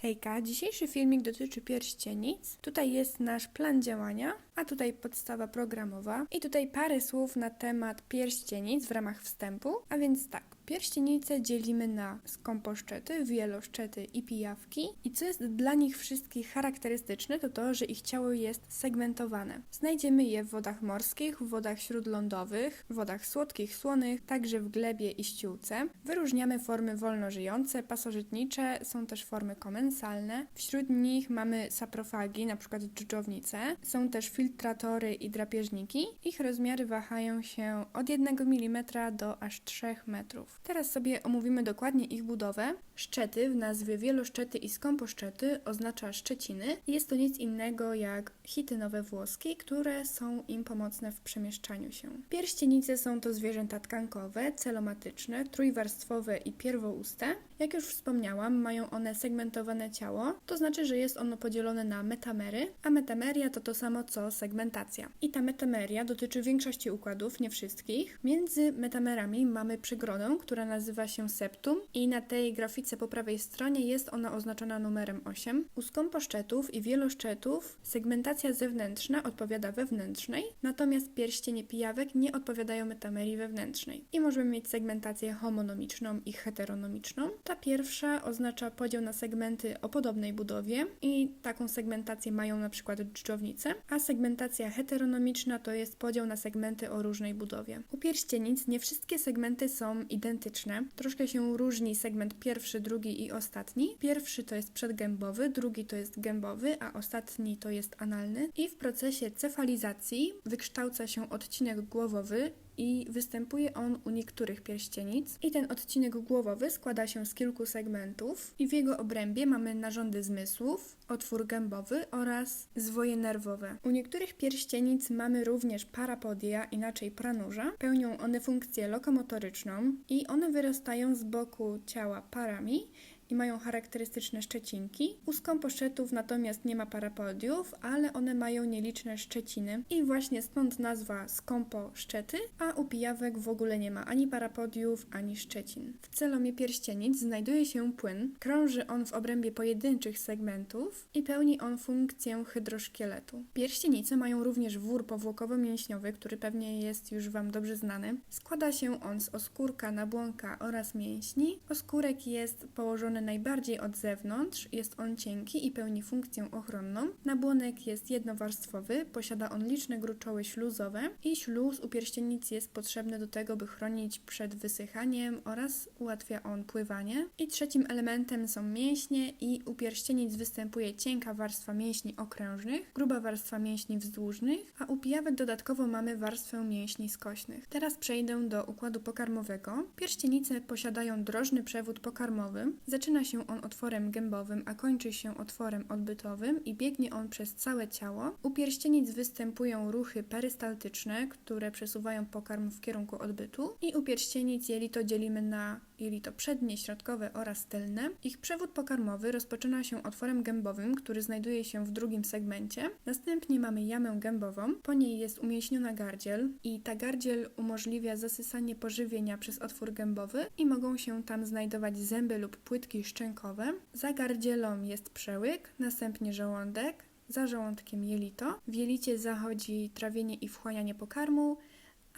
Hejka, dzisiejszy filmik dotyczy pierścienic. Tutaj jest nasz plan działania, a tutaj podstawa programowa i tutaj parę słów na temat pierścienic w ramach wstępu. A więc tak, pierścienice dzielimy na skąposzczety, wieloszczety i pijawki. I co jest dla nich wszystkich charakterystyczne, to to, że ich ciało jest segmentowane. Znajdziemy je w wodach morskich, w wodach śródlądowych, w wodach słodkich, słonych, także w glebie i ściółce. Wyróżniamy formy wolnożyjące, pasożytnicze, są też formy komensalne. Wśród nich mamy saprofagi, np. dżdżownice. Są też filtratory i drapieżniki. Ich rozmiary wahają się od 1 mm do aż 3 metrów. Teraz sobie omówimy dokładnie ich budowę. Szczety w nazwie wieloszczety i skąposzczety oznacza szczeciny. Jest to nic innego jak chitynowe włoski, które są im pomocne w przemieszczaniu się. Pierścienice są to zwierzęta tkankowe, celomatyczne, trójwarstwowe i pierwouste. Jak już wspomniałam, mają one segmentowane ciało, to znaczy, że jest ono podzielone na metamery, a metameria to to samo co segmentacja. I ta metameria dotyczy większości układów, nie wszystkich. Między metamerami mamy przegrodę, która nazywa się septum i na tej grafice po prawej stronie jest ona oznaczona numerem 8. U skąposzczetów i wieloszczetów segmentacja zewnętrzna odpowiada wewnętrznej, natomiast pierścienie pijawek nie odpowiadają metamerii wewnętrznej. I możemy mieć segmentację homonomiczną i heteronomiczną. Ta pierwsza oznacza podział na segmenty o podobnej budowie i taką segmentację mają na przykład dżdżownice, a segmentacja heteronomiczna to jest podział na segmenty o różnej budowie. U pierścienic nie wszystkie segmenty są identyczne. Troszkę się różni segment pierwszy, drugi i ostatni. Pierwszy to jest przedgębowy, drugi to jest gębowy, a ostatni to jest analny. I w procesie cefalizacji wykształca się odcinek głowowy i występuje on u niektórych pierścienic. I ten odcinek głowowy składa się z kilku segmentów i w jego obrębie mamy narządy zmysłów, otwór gębowy oraz zwoje nerwowe. U niektórych pierścienic mamy również parapodia, inaczej pranurza. Pełnią one funkcję lokomotoryczną i one wyrastają z boku ciała parami i mają charakterystyczne szczecinki. U skąposzczetów natomiast nie ma parapodiów, ale one mają nieliczne szczeciny i właśnie stąd nazwa skąposzczety, a u pijawek w ogóle nie ma ani parapodiów, ani szczecin. W celomie pierścienic znajduje się płyn. Krąży on w obrębie pojedynczych segmentów i pełni on funkcję hydroszkieletu. Pierścienice mają również wór powłokowo-mięśniowy, który pewnie jest już Wam dobrze znany. Składa się on z oskórka, nabłonka oraz mięśni. Oskórek jest położony najbardziej od zewnątrz, jest on cienki i pełni funkcję ochronną. Nabłonek jest jednowarstwowy, posiada on liczne gruczoły śluzowe i śluz u pierścienic jest potrzebny do tego, by chronić przed wysychaniem oraz ułatwia on pływanie. I trzecim elementem są mięśnie i u pierścienic występuje cienka warstwa mięśni okrężnych, gruba warstwa mięśni wzdłużnych, a u pijawek dodatkowo mamy warstwę mięśni skośnych. Teraz przejdę do układu pokarmowego. Pierścienice posiadają drożny przewód pokarmowy. Zaczyna się on otworem gębowym, a kończy się otworem odbytowym i biegnie on przez całe ciało. U pierścienic występują ruchy perystaltyczne, które przesuwają pokarm w kierunku odbytu i u pierścienic jelito dzielimy na jelito przednie, środkowe oraz tylne. Ich przewód pokarmowy rozpoczyna się otworem gębowym, który znajduje się w drugim segmencie. Następnie mamy jamę gębową, po niej jest umieśniona gardziel i ta gardziel umożliwia zasysanie pożywienia przez otwór gębowy i mogą się tam znajdować zęby lub płytki szczękowe. Za gardzielą jest przełyk, następnie żołądek, za żołądkiem jelito. W jelicie zachodzi trawienie i wchłanianie pokarmu,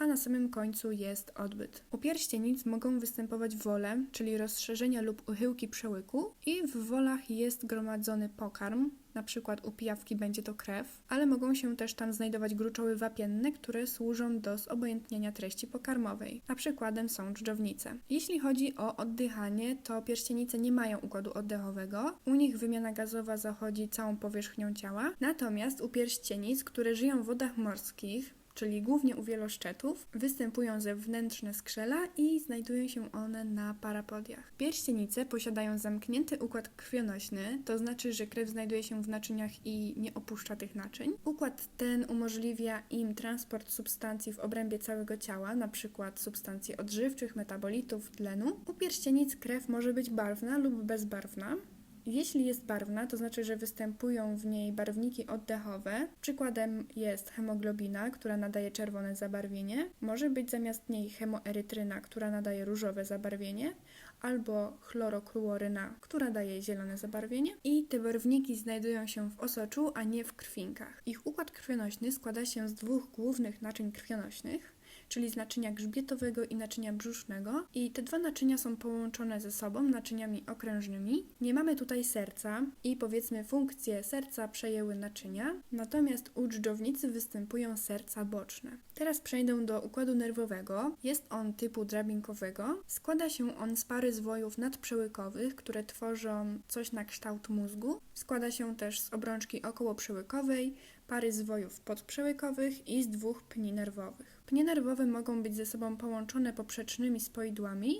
a na samym końcu jest odbyt. U pierścienic mogą występować wole, czyli rozszerzenia lub uchyłki przełyku i w wolach jest gromadzony pokarm, na przykład u pijawki będzie to krew, ale mogą się też tam znajdować gruczoły wapienne, które służą do zobojętnienia treści pokarmowej, a przykładem są dżdżownice. Jeśli chodzi o oddychanie, to pierścienice nie mają układu oddechowego, u nich wymiana gazowa zachodzi całą powierzchnią ciała, natomiast u pierścienic, które żyją w wodach morskich, czyli głównie u wieloszczetów, występują zewnętrzne skrzela i znajdują się one na parapodiach. Pierścienice posiadają zamknięty układ krwionośny, to znaczy, że krew znajduje się w naczyniach i nie opuszcza tych naczyń. Układ ten umożliwia im transport substancji w obrębie całego ciała, np. substancji odżywczych, metabolitów, tlenu. U pierścienic krew może być barwna lub bezbarwna. Jeśli jest barwna, to znaczy, że występują w niej barwniki oddechowe. Przykładem jest hemoglobina, która nadaje czerwone zabarwienie. Może być zamiast niej hemoerytryna, która nadaje różowe zabarwienie, albo chlorokruoryna, która daje zielone zabarwienie. I te barwniki znajdują się w osoczu, a nie w krwinkach. Ich układ krwionośny składa się z dwóch głównych naczyń krwionośnych czyli z naczynia grzbietowego i naczynia brzusznego. I te dwa naczynia są połączone ze sobą naczyniami okrężnymi. Nie mamy tutaj serca i powiedzmy funkcje serca przejęły naczynia, natomiast u dżdżownicy występują serca boczne. Teraz przejdę do układu nerwowego. Jest on typu drabinkowego. Składa się on z pary zwojów nadprzełykowych, które tworzą coś na kształt mózgu. Składa się też z obrączki okołoprzełykowej, pary zwojów podprzełykowych i z dwóch pni nerwowych. Pnie nerwowe mogą być ze sobą połączone poprzecznymi spoidłami,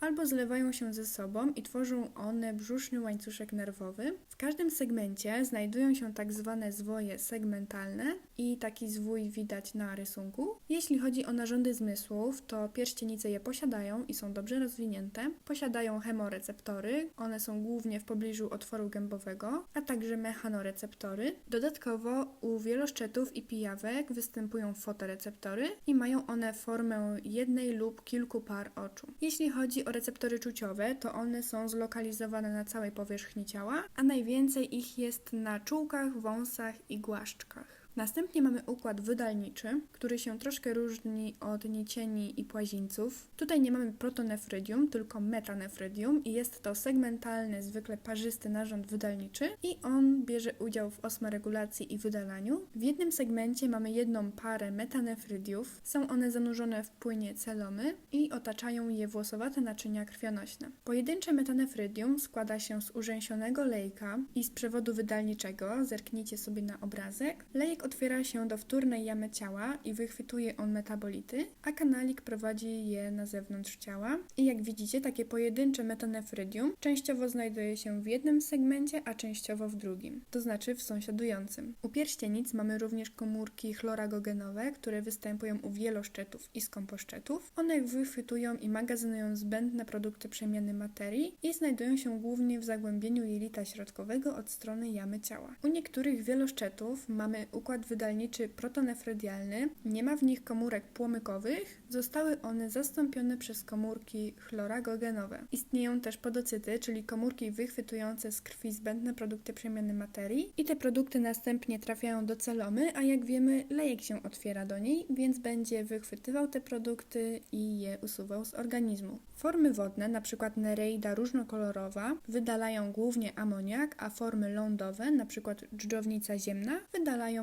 albo zlewają się ze sobą i tworzą one brzuszny łańcuszek nerwowy. W każdym segmencie znajdują się tak zwane zwoje segmentalne i taki zwój widać na rysunku. Jeśli chodzi o narządy zmysłów, to pierścienice je posiadają i są dobrze rozwinięte. Posiadają chemoreceptory, one są głównie w pobliżu otworu gębowego, a także mechanoreceptory. Dodatkowo u wieloszczetów i pijawek występują fotoreceptory i mają one formę jednej lub kilku par oczu. Jeśli chodzi o receptory czuciowe, to one są zlokalizowane na całej powierzchni ciała, a najwięcej ich jest na czułkach, wąsach i głaszczkach. Następnie mamy układ wydalniczy, który się troszkę różni od nicieni i płazińców. Tutaj nie mamy protonefrydium, tylko metanefrydium i jest to segmentalny, zwykle parzysty narząd wydalniczy i on bierze udział w osmoregulacji i wydalaniu. W jednym segmencie mamy jedną parę metanefrydiów. Są one zanurzone w płynie celomy i otaczają je włosowate naczynia krwionośne. Pojedyncze metanefrydium składa się z urzęsionego lejka i z przewodu wydalniczego. Zerknijcie sobie na obrazek. Lejek otwiera się do wtórnej jamy ciała i wychwytuje on metabolity, a kanalik prowadzi je na zewnątrz ciała. I jak widzicie, takie pojedyncze metanefrydium częściowo znajduje się w jednym segmencie, a częściowo w drugim, to znaczy w sąsiadującym. U pierścienic mamy również komórki chloragogenowe, które występują u wieloszczetów i skąposzczetów. One wychwytują i magazynują zbędne produkty przemiany materii i znajdują się głównie w zagłębieniu jelita środkowego od strony jamy ciała. U niektórych wieloszczetów mamy układ wydalniczy protonefrydialny, nie ma w nich komórek płomykowych, zostały one zastąpione przez komórki chloragogenowe. Istnieją też podocyty, czyli komórki wychwytujące z krwi zbędne produkty przemiany materii i te produkty następnie trafiają do celomy, a jak wiemy lejek się otwiera do niej, więc będzie wychwytywał te produkty i je usuwał z organizmu. Formy wodne, np. nereida różnokolorowa, wydalają głównie amoniak, a formy lądowe, np. dżdżownica ziemna, wydalają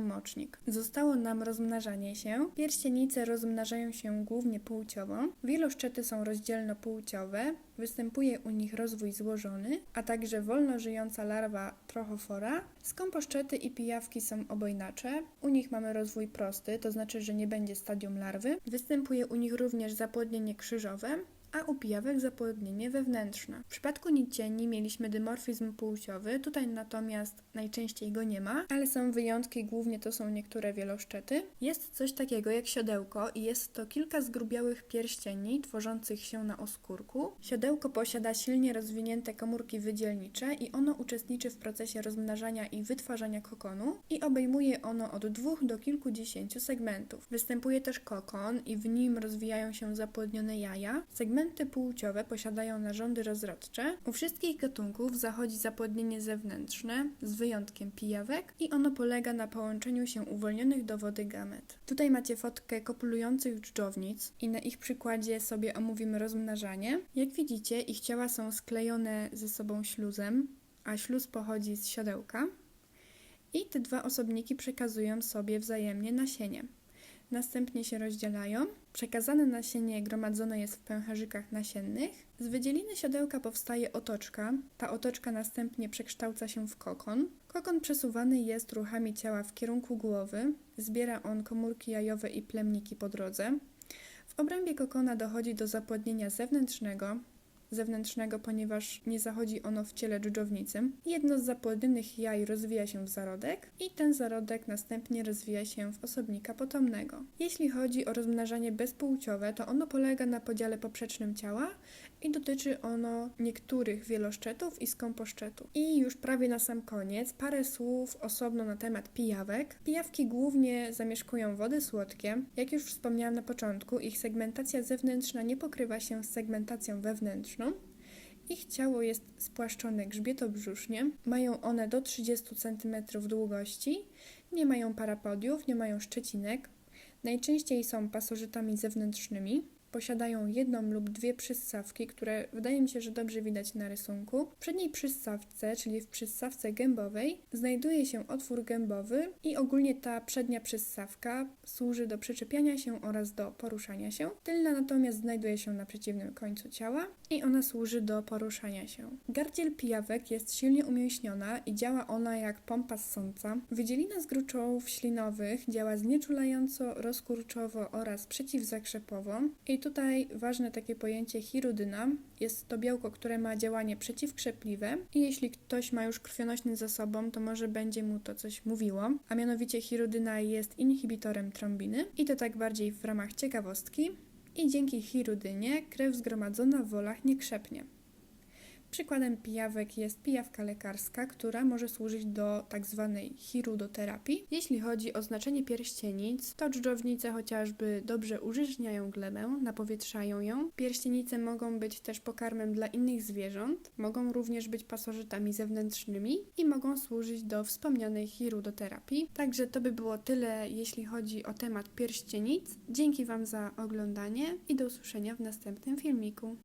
Zostało nam rozmnażanie się. Pierścienice rozmnażają się głównie płciowo. Wieloszczety są rozdzielnopłciowe. Występuje u nich rozwój złożony, a także wolno żyjąca larwa trochofora. Skąposzczety i pijawki są obojnacze. U nich mamy rozwój prosty, to znaczy, że nie będzie stadium larwy. Występuje u nich również zapłodnienie krzyżowe, a u pijawek zapłodnienie wewnętrzne. W przypadku nicieni mieliśmy dymorfizm płciowy, tutaj natomiast najczęściej go nie ma, ale są wyjątki, głównie to są niektóre wieloszczety. Jest coś takiego jak siodełko i jest to kilka zgrubiałych pierścieni tworzących się na oskórku. Siodełko posiada silnie rozwinięte komórki wydzielnicze i ono uczestniczy w procesie rozmnażania i wytwarzania kokonu i obejmuje ono od dwóch do kilkudziesięciu segmentów. Występuje też kokon i w nim rozwijają się zapłodnione jaja. Segmenty płciowe posiadają narządy rozrodcze. U wszystkich gatunków zachodzi zapłodnienie zewnętrzne, z wyjątkiem pijawek, i ono polega na połączeniu się uwolnionych do wody gamet. Tutaj macie fotkę kopulujących dżdżownic i na ich przykładzie sobie omówimy rozmnażanie. Jak widzicie, ich ciała są sklejone ze sobą śluzem, a śluz pochodzi z siodełka. I te dwa osobniki przekazują sobie wzajemnie nasienie. Następnie się rozdzielają. Przekazane nasienie gromadzone jest w pęcherzykach nasiennych. Z wydzieliny siodełka powstaje otoczka. Ta otoczka następnie przekształca się w kokon. Kokon przesuwany jest ruchami ciała w kierunku głowy. Zbiera on komórki jajowe i plemniki po drodze. W obrębie kokona dochodzi do zapłodnienia zewnętrznego. Zewnętrznego, ponieważ nie zachodzi ono w ciele dżdżownicy. Jedno z zapłodnionych jaj rozwija się w zarodek i ten zarodek następnie rozwija się w osobnika potomnego. Jeśli chodzi o rozmnażanie bezpłciowe, to ono polega na podziale poprzecznym ciała i dotyczy ono niektórych wieloszczetów i skąposzczetów. I już prawie na sam koniec parę słów osobno na temat pijawek. Pijawki głównie zamieszkują wody słodkie. Jak już wspomniałam na początku, ich segmentacja zewnętrzna nie pokrywa się z segmentacją wewnętrzną. Ich ciało jest spłaszczone grzbietobrzusznie. Mają one do 30 cm długości. Nie mają parapodiów, nie mają szczecinek. Najczęściej są pasożytami zewnętrznymi. Posiadają jedną lub dwie przyssawki, które wydaje mi się, że dobrze widać na rysunku. W przedniej przyssawce, czyli w przyssawce gębowej, znajduje się otwór gębowy i ogólnie ta przednia przyssawka służy do przyczepiania się oraz do poruszania się. Tylna natomiast znajduje się na przeciwnym końcu ciała i ona służy do poruszania się. Gardziel pijawek jest silnie umięśniona i działa ona jak pompa ssąca. Wydzielina z gruczołów ślinowych działa znieczulająco, rozkurczowo oraz przeciwzakrzepowo. I tutaj ważne takie pojęcie chirudyna. Jest to białko, które ma działanie przeciwkrzepliwe i jeśli ktoś ma już krwionośny za sobą, to może będzie mu to coś mówiło. A mianowicie chirudyna jest inhibitorem trombiny i to tak bardziej w ramach ciekawostki. I dzięki chirudynie krew zgromadzona w wolach nie krzepnie. Przykładem pijawek jest pijawka lekarska, która może służyć do tak zwanej. Jeśli chodzi o znaczenie pierścienic, to dżdżownice chociażby dobrze użyźniają glebę, napowietrzają ją. Pierścienice mogą być też pokarmem dla innych zwierząt, mogą również być pasożytami zewnętrznymi i mogą służyć do wspomnianej chirudoterapii. Także to by było tyle, jeśli chodzi o temat pierścienic. Dzięki Wam za oglądanie i do usłyszenia w następnym filmiku.